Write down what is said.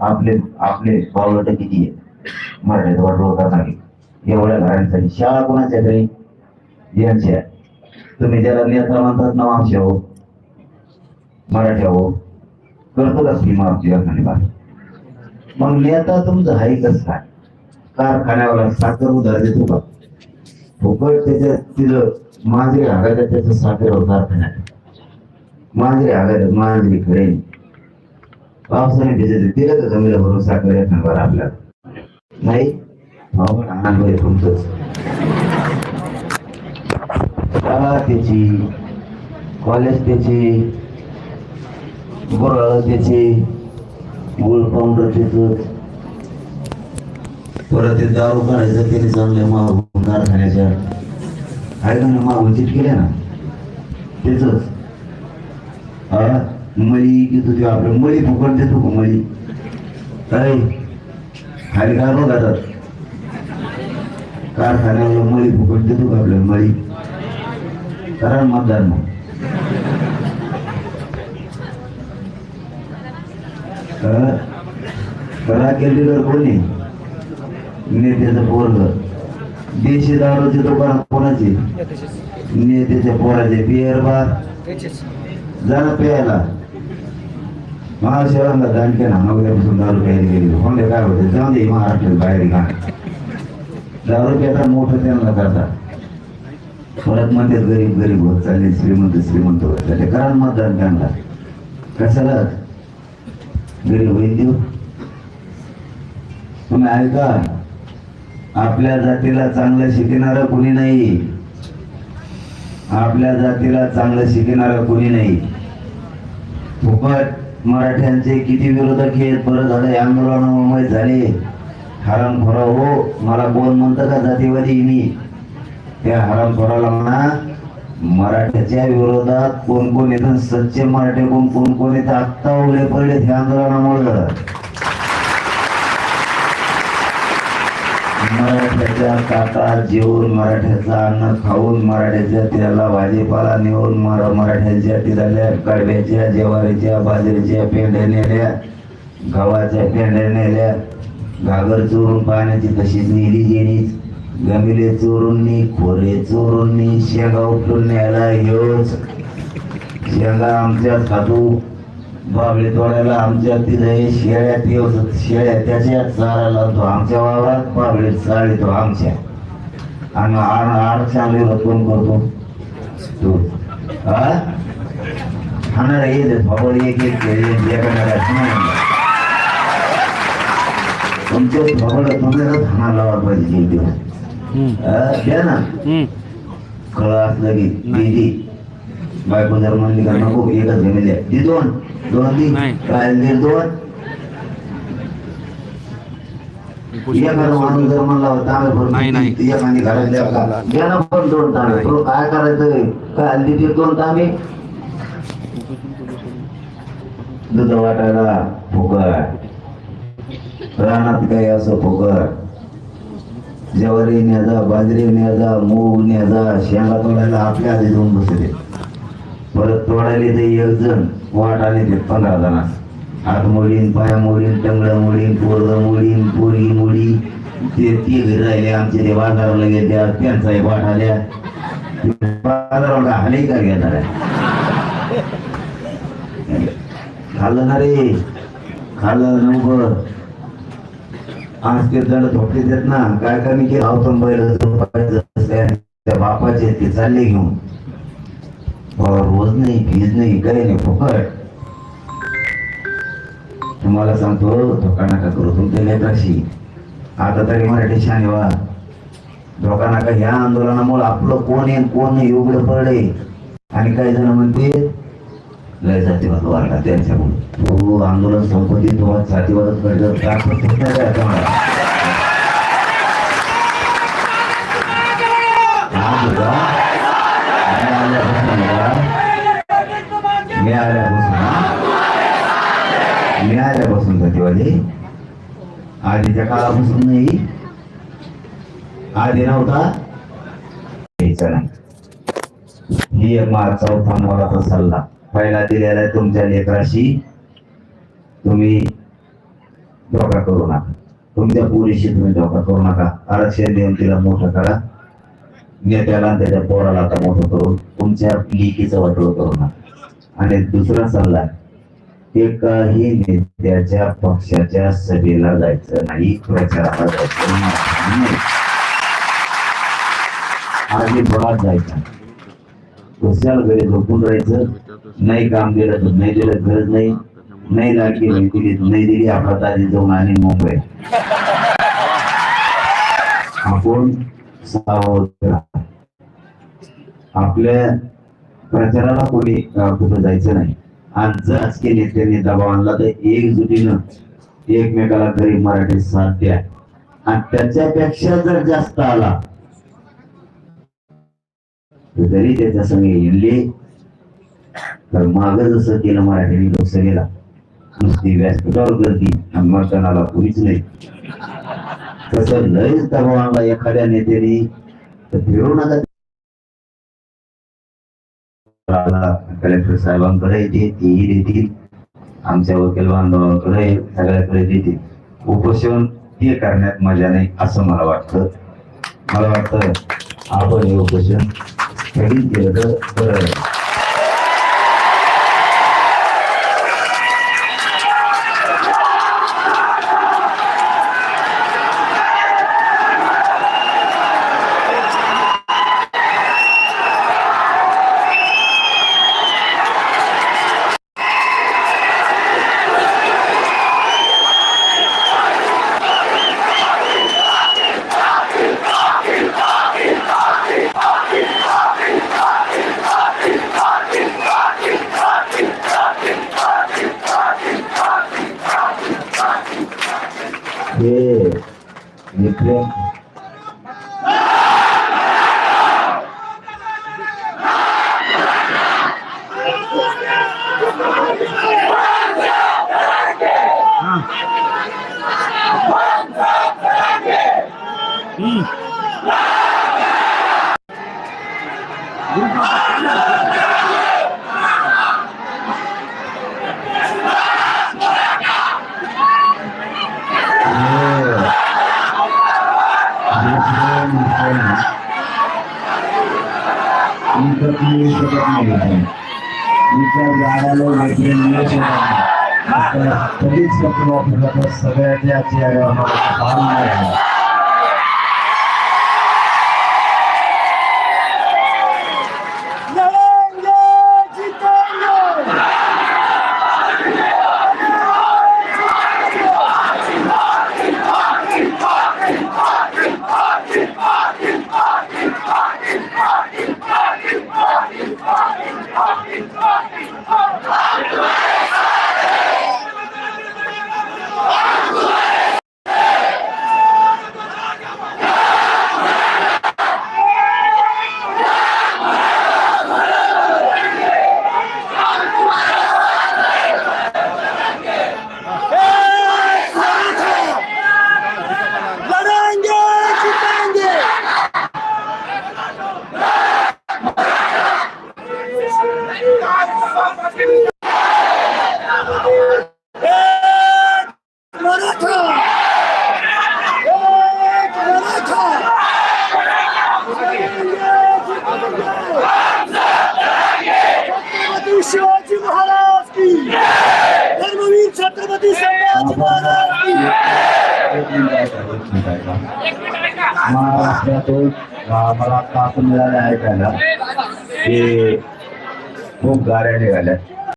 आपले आपले पावलं किती आहे मराठीत वाढवतात नाही एवढ्या घरांसाठी शाळा कोणाच्या यायची आहे तुम्ही ज्याला नेता म्हणतात ना आमचे हो. मराठ्या हो. करतो का स्कीम आमची एखादी मग नेता तुमचं हाय कसं काय? कारखान्यावाला साखर उधार देतो का? फुकट त्याच्या तिथं मांजरी हागायचं त्याचं साखर होतं कारखान्यात मांजरी हागायचं मांजरी खरेदी पावसाने भिजत दिलं तर जमिनीला भरून साखर येत नाही बरं आपल्याला नाही अवघड आनंद आहे तुमचंच. शाळा त्याची कॉलेज त्याची गुरळ त्याची गुळ पावडर त्याच परत ते दारू काढायचं त्याने चांगले मागून कारखान्याच्या आहे का ना मागून केल्या ना? त्याच मळी घेतो ते आपलं मळी फुकट देतो का मळी? काय? खाली काय बघा कारखान्याला मळी फुकट देतो का आपल्याला मळी? करा ना मतदान मग. हा? करा केलेलं कोणी? नेत्याचं पोरग देशी दारूचे दुकान कोणाचे? नेत्याच्या पोराचे. बिअर बार जरा प्यायला. महाशिवांना दांडके ना नवऱ्यापासून दारू प्यायला गेली म्हणजे काय होते? जाऊन दे महाराष्ट्रात बाहेर घा दारू प्यायचा मोठं त्यांना करता. परत म्हणतात गरीब गरीब होत चालले श्रीमंत श्रीमंत होत चालले. करा ना मतदान त्यांना. कशाला? गरीब होईल देऊ. तुम्ही ऐका आपल्या जातीला चांगलं शिकणारं कोणी नाही. आपल्या जातीला चांगलं शिकणारं कोणी नाही. फुकट मराठ्यांचे किती विरोधक आहेत बरं झालं या आंदोलनामुळे झाले. हरामखोरा हो मला कोण म्हणतं का जातीवादी? मी. त्या हरामखोराला म्हणा मराठ्याच्या विरोधात कोण कोण येतं? सच्चे मराठे कोण कोण कोण येतात आत्ता उघडे पडले त्या आंदोलनामुळे. मराठ्याच्या ताटात जेवून मराठ्याचा अन्न खाऊन मराठ्याच्या त्याला भाजीपाला नेऊन मरा मराठ्याच्या तिराल्या कडव्याच्या जेवारीच्या बाजरीच्या पेंड्या नेल्या गव्हाच्या पेंड्या नेल्या. घागर चोरून पाण्याची तशीच निधी जेनीच गमिले चोरूंनी खोरे चोरून नी शेंगा उपटून न्यायला ह्योच शेंगा आमच्या खातू. बाबळे तोडायला आमच्या तिथे शेळ्या ते शेळ्या त्याच्या चारा लावतो. आमच्या वावरात बाबळे चाळतो आमच्या. आणि आड आड चांगले रतून करतो? तू. हा खाणार येत बाबळ एक एक तुमचे बाबळ तुम्हाला खाणार लावा पाहिजे हा, द्या ना. कळ असलं की दिदी. बायको जर म्हणली का नको एकच घेऊन द्या दी दोन. दोन दीड दोन. एखादा माणूस जर म्हणला तांबे भरून नाही, नाही. ती एखादी घरात द्या का? द्या ना पण दोन तांबे. तो काय करायचं? काय हल्ली ते दोन तांबे? दूध वाटायला फुकट. रानात काही असं फुकट. ज्वारी न्याजा बाजरी न्याजा मूग न्याजा शेंगा तोडायला आपल्या आधी जाऊन बसले. परत तोडायला ते एक जण वाट आले ते पंधरा जण हात मोडीन पाया मोडीन टंगड मोडीन पोरग मोडीन पोरगी मोडी ते ती घरी राहिले आमचे ते बाजाराला गेल्या त्यांचा एक वाट आल्या. बाजाराला हाली का घेणार आहे? खाल्लं ना रे. खाल्लं नंबर आज ते जण थोपटे देत ना काय कमी केलं? अवतम बैल त्या बापाचे ते चालले घेऊन. रोज नाही फीज नाही काही नाही फुकट. तुम्हाला सांगतो धोका नका करू तुमच्या लेकराशी. आता तरी मराठी शाने वा धोका नका ह्या आंदोलनामुळे आपलं कोण आहे कोण नाही उघडं पडले आणि काही जण म्हणते लय जातीवाद वाढला त्यांच्याकडून तो हो, आंदोलन संपत्ती तो जातीवादच घडलं का आल्यापासून आधीच्या काळापासून नाही. आधी नव्हता. ही एक चौथा मोलाचा सल्ला. पहिला दिलेला आहे तुमच्या लेकराशी. तुम्ही धोका करू नका. तुमच्या पोरीशी तुम्ही धोका करू नका. आरक्षण देऊन तिला मोठं करा. नेत्याला त्याच्या पोराला आता मोठं करून तुमच्या लिकीचं वाटोळ करू नका. आणि दुसरा सल्ला आहे. एकाही नेत्याच्या पक्षाच्या सभेला जायचं नाही प्रचाराला जायचं नाही आधी जायचं. कशाला घरी झोपून राहायचं. नाही काम केलं तर नाही दिलं गरज नाही. नाही लाडकी बहीण दिली नाही दिली. आपला आधी जाऊन आणि मुंबई. आपण सावध आपल्या प्रचाराला कोणी कुठं जायचं नाही. आज जर राजकीय नेत्यांनी दबाव आणला तर एकजुटीनं एकमेकाला गरीब मराठी साथ द्या आणि त्याच्यापेक्षा जर जास्त आला तर जरी त्याच्या संगे हिंडले तर माग जसं केलं मराठीने लोकसभेला नुसती व्यासपीठावर गर्दी आणि मतदानाला कोणीच नाही. तसं लयच दबाव आणला एखाद्या नेत्याने तर फिरू नका कलेक्टर साहेबांकडे येते तेही देतील आमच्या वकील बांधवांकडे सगळ्याकडे देतील. उपोषण ते करण्यात मजा नाही असं मला वाटतं. मला वाटतं आपण हे उपोषण स्थगित केलं तर बरं. हे युक्रेन Mm. आहे. हे हे प्रेम सगळ्याच्या चेहऱ्यावर नाही जीतेंगे लड़ेंगे जीतेंगे एक मराठा एक मराठा लड़ेंगे, जीतेंगे। छत्रपति शिवाजी महाराज की धर्मवीर छत्रपति संभाजी महाराज महाराष्ट्रातून मला तास मिळाले ऐकायला की खूप गाड्या निघाल्या